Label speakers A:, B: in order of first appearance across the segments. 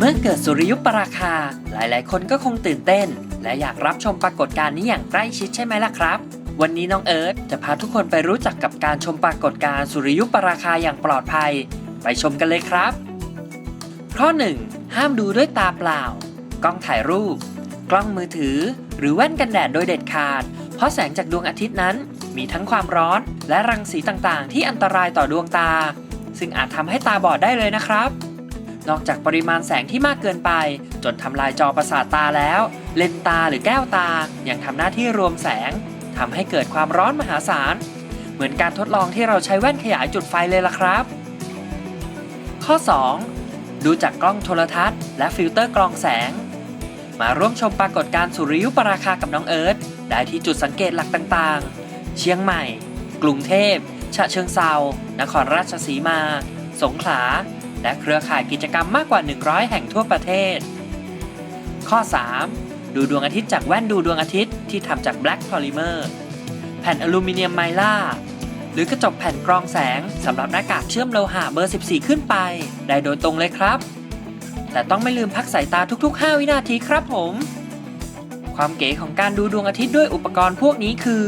A: เมื่อเกิดสุริยุปราคา หลายๆ คนก็คงตื่นเต้น และอยากรับชมปรากฏการณ์นี้อย่างใกล้ชิดใช่ไหมล่ะครับ วันนี้น้องเอิร์ธจะพาทุกคนไปรู้จักกับการชมปรากฏการณ์สุริยุปราคาอย่างปลอดภัย ไปชมกันเลยครับข้อ 1 ห้ามดูด้วยตาเปล่า กล้องถ่ายรูป กล้องมือถือ หรือแว่นกันแดดโดยเด็ดขาด เพราะแสงจากดวงอาทิตย์นั้น มีทั้งความร้อนและรังสีต่างๆ ที่อันตรายต่อดวงตา ซึ่งอาจทำให้ตาบอดได้เลยนะครับ นอกจากปริมาณแสงที่มากเกินไป จนทำลายจอประสาทตาแล้ว เลนตาหรือแก้วตายังทำหน้าที่รวมแสงทำให้เกิดความร้อนมหาศาล เหมือนการทดลองที่เราใช้แว่นขยายจุดไฟเลยล่ะครับ ข้อ 2 ดูจากกล้องโทรทัศน์ และฟิลเตอร์กรองแสง มาร่วมชมปรากฏการณ์สุริยุปราคากับน้องเอิร์ธได้ที่จุดสังเกตหลักต่างๆ เชียงใหม่ กรุงเทพ ฉะเชิงเซา นครราชสีมา สงขลา และเครือข่ายกิจกรรมมากกว่า 100 แห่งทั่วประเทศ ข้อ 3 ดูดวงอาทิตย์จากแว่นดูดวงอาทิตย์ที่ทำจาก Black Polymer แผ่นอลูมิเนียมไมล่า หรือกระจกแผ่นกรองแสงสำหรับหน้ากากเชื่อมโลหะเบอร์ 14 ขึ้นไป ได้โดยตรงเลยครับ แต่ต้องไม่ลืมพักสายตาทุก ๆ 5 วินาทีครับผม ความเก๋ของการดูดวงอาทิตย์ด้วยอุปกรณ์พวกนี้คือ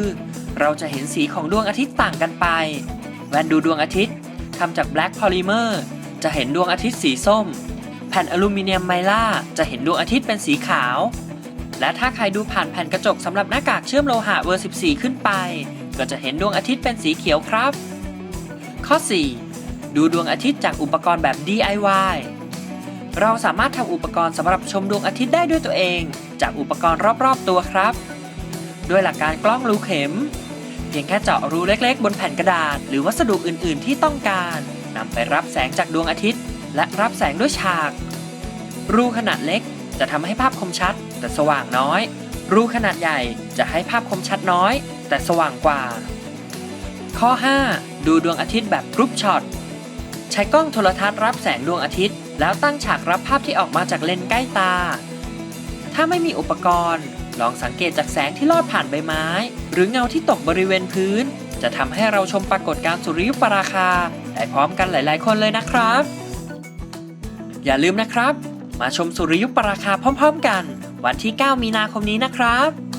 A: เราจะเห็นสีของดวงอาทิตย์ต่างกันไป แว่นดูดวงอาทิตย์ทำจาก Black Polymer จะเห็นดวงอาทิตย์สีส้ม แผ่นอลูมิเนียมไมล่าจะเห็นดวงอาทิตย์เป็นสีขาว และถ้าใครดูผ่านแผ่นกระจกสำหรับหน้ากากเชื่อมโลหะเบอร์ 14 ขึ้นไป ก็จะเห็นดวงอาทิตย์เป็นสีเขียวครับ ข้อ 4 ดูดวงอาทิตย์จากอุปกรณ์แบบ DIY เราสามารถทำอุปกรณ์สำหรับชมดวงอาทิตย์ได้ด้วยตัวเอง จากอุปกรณ์รอบๆตัวครับ ด้วยหลักการกล้องรูเข็ม เพียงแค่เจาะรูเล็กๆ บนแผ่นกระดาษ หรือวัสดุอื่นๆที่ต้องการ นำไปรับแสงจากดวงอาทิตย์ และรับแสงด้วยฉาก รูขนาดเล็กจะทำให้ภาพคมชัด แต่สว่างน้อย รูขนาดใหญ่จะให้ภาพคมชัดน้อย แต่สว่างกว่า ข้อ 5 ดูดวงอาทิตย์แบบกรุ๊ปช็อตใช้กล้องโทรทัศน์รับแสงดวงอาทิตย์ แล้วตั้งฉากรับภาพที่ออกมาจากเลนส์ใกล้ตา ถ้าไม่มีอุปกรณ์ ลองสังเกตจากแสงที่ลอดผ่านใบไม้ หรือเงาที่ตกบริเวณพื้น จะทำให้เราชมปรากฏการณ์สุริยุปราคา ได้พร้อมกันหลาย ๆ คนเลยนะครับ อย่าลืมนะครับ มาชมสุริยุปราคาพร้อม ๆ กัน วันที่ 9 มีนาคมนี้นะครับ